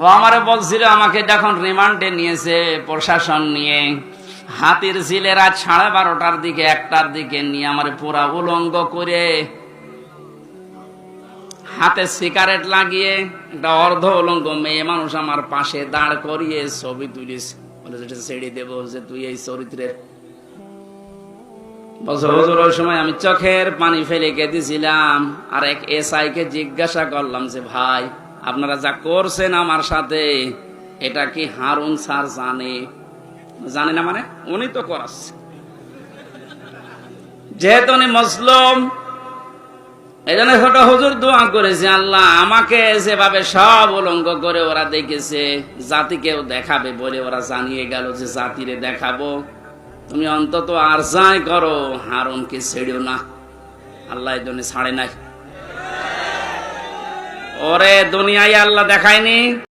ও আমারে বলছিল, আমাকে যখন রিমান্ডে নিয়েছে প্রশাসন নিয়ে। হাতির ঝিলে রাত সাড়ে বারোটার দিকে, একটার দিকে নিয়ে আমার পুরা উলঙ্গ করে হাতে সিগারেট লাগিয়ে একটা অর্ধ উলঙ্গ মেয়ে মানুষ আমার পাশে দাঁড় করিয়ে ছবি তুলিস। বলে ছেড়ে দেবো যে তুই এই চরিত্রের। বছর ওই সময় আমি চোখের পানি ফেলে কেঁদেছিলাম আর এক এসআই কে জিজ্ঞাসা করলাম যে, ভাই আপনারা যা করছেন আমার সাথে, এটা কি হারুন স্যার জানে? জানে না মানে? উনি তো করাচ্ছে। যেহেতু উনি মুসলিম এই ছোট হুজুর দোয়া করেছে, আল্লাহ আমাকে যেভাবে সব উলঙ্গ করে ওরা দেখেছে জাতিকেও দেখাবে বলে ওরা জানিয়ে গেল যে জাতিরে দেখাবো। তুমি অন্তত আর যাই করো, হারুনকে ছেড়েও না। আল্লাহ এই ছাড়ে নাই। ওরে দুনিয়ায় আল্লাহ দেখায়নি?